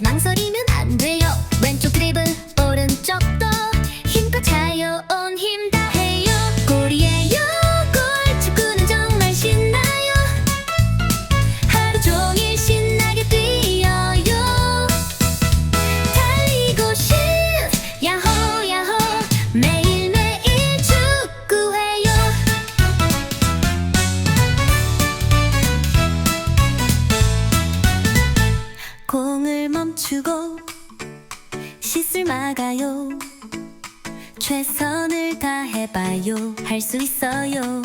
망설이면 안 주고 시술 막아요. 최선을 다해봐요. 할 수 있어요.